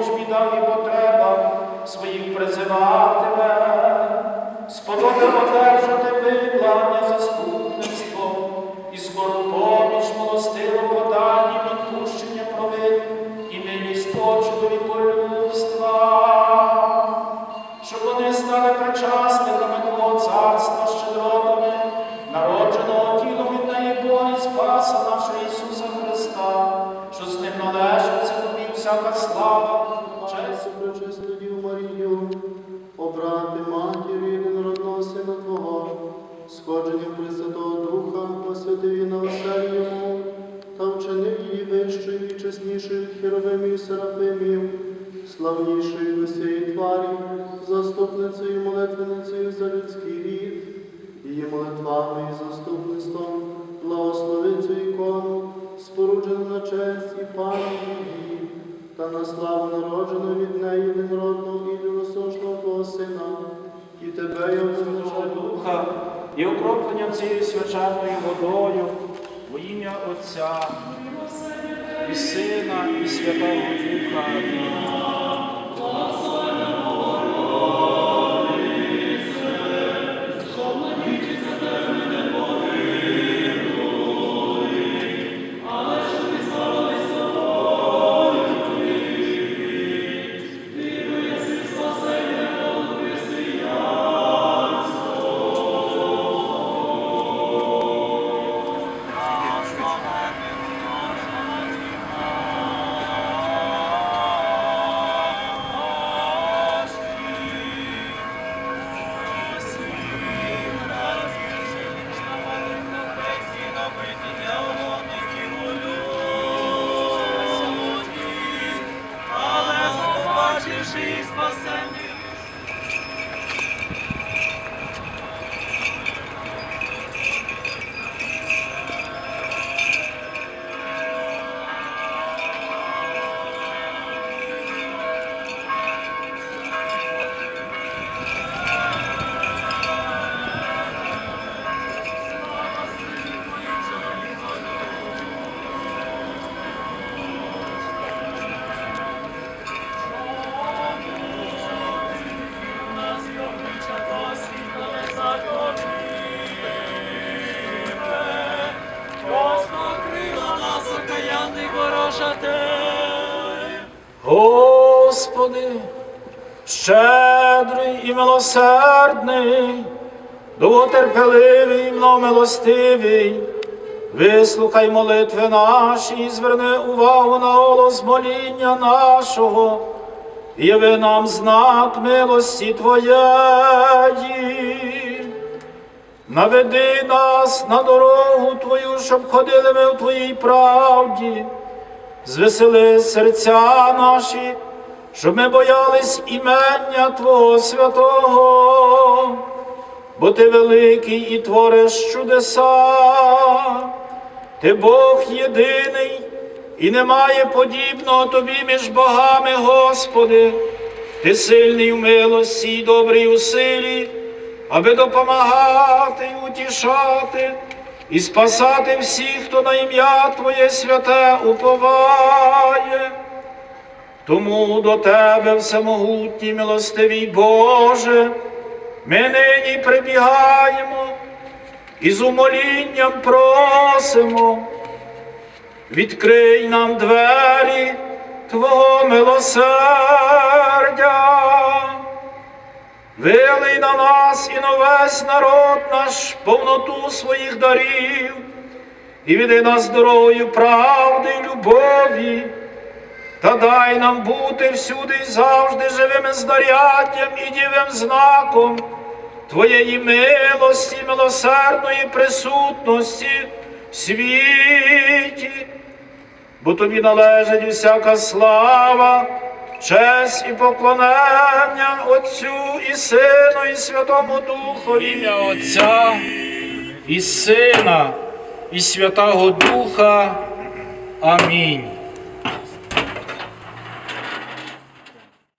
поміч бідам і потребам своїх призиватиме. Сподобав одержати виклання заступництво і скору поміч милостиво подання відпущення провин і милість очудові полюбства, щоб вони стали причасниками Твого царства щедротами, народженого тілом від неї і Спаса нашого Ісуса Христа, що з ним належиться тобі всяка слава, чеснішою і серафимів, славнішою до всієї тварі, заступницею і молитвеницею за людський рід, її молитвами і заступництвом, благослови цю ікону, споруджену на честь і пам'ять її, та на славу народженого від неї єдинородного і Твого Сина, і тебе, я визначаю Духа і окропленням цією свяченою водою во ім'я Отця і Сина, і Святого Духа. Господи, щедрий і милосердний, довготерпеливий і милостивий, вислухай молитви наші і зверни увагу на голос моління нашого, і яви нам знак милості Твоєї. Наведи нас на дорогу Твою, щоб ходили ми в Твоїй правді звесели серця наші, щоб ми боялись імення Твого святого, бо Ти великий і твориш чудеса, Ти Бог єдиний, і немає подібного Тобі між богами, Господи, Ти сильний у милості і добрий у силі, аби допомагати і утішати і спасати всіх, хто на ім'я Твоє святе уповає. Тому до Тебе, всемогутній милостивий Боже, ми нині прибігаємо і з умолінням просимо, відкрий нам двері Твого милосердя. Вилий на нас і на весь народ наш повноту своїх дарів, і веди нас дорогою правди й любові, та дай нам бути всюди й завжди живим знаряддям і дівим знаком Твоєї милості, милосердної присутності в світі, бо тобі належить усяка слава честь і поклонення Отцю і Сину, і Святому Духові. Ім'я Отця і Сина, і Святого Духа. Амінь.